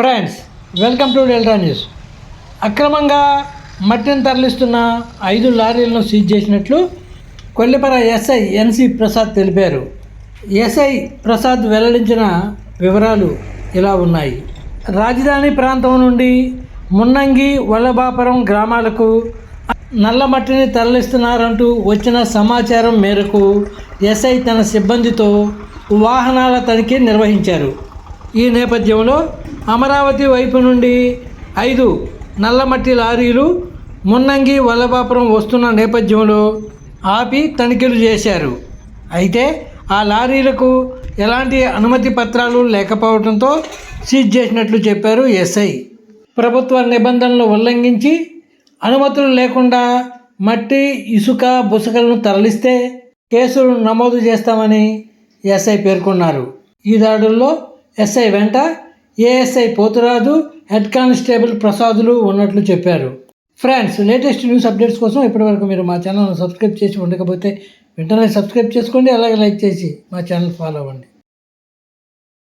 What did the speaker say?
Friends welcome to Delta News. అక్రమంగా మట్టిని తరలిస్తున్న ఐదు లారీలను సీజ్ చేసినట్లు కొల్లిపర ఎస్ఐ ఎన్సి ప్రసాద్ తెలిపారు. ఎస్ఐ ప్రసాద్ వెల్లడించిన వివరాలు ఇలా ఉన్నాయి. రాజధాని ప్రాంతం నుండి మున్నంగి వల్లభాపురం గ్రామాలకు నల్ల మట్టిని తరలిస్తున్నారంటూ వచ్చిన సమాచారం మేరకు ఎస్ఐ తన సిబ్బందితో వాహనాల తనిఖీ నిర్వహించారు. ఈ నేపథ్యంలో అమరావతి వైపు నుండి ఐదు నల్లమట్టి లారీలు మున్నంగి వల్లభాపురం వస్తున్న నేపథ్యంలో ఆపి తనిఖీలు చేశారు. అయితే ఆ లారీలకు ఎలాంటి అనుమతి పత్రాలు లేకపోవడంతో సీజ్ చేసినట్లు చెప్పారు ఎస్ఐ. ప్రభుత్వ నిబంధనలు ఉల్లంఘించి అనుమతులు లేకుండా మట్టి ఇసుక బుసకలను తరలిస్తే కేసులు నమోదు చేస్తామని ఎస్ఐ పేర్కొన్నారు. ఈ దాడుల్లో ఎస్ఐ వెంట ఏఎస్ఐ పోతురాజు హెడ్ కానిస్టేబుల్ ప్రసాదులు ఉన్నట్లు చెప్పారు. ఫ్రెండ్స్ లేటెస్ట్ న్యూస్ అప్డేట్స్ కోసం ఇప్పటివరకు మీరు మా ఛానల్ను సబ్స్క్రైబ్ చేసి ఉండకపోతే వెంటనే సబ్స్క్రైబ్ చేసుకోండి అలాగే లైక్ చేసి మా ఛానల్ ఫాలో అవ్వండి.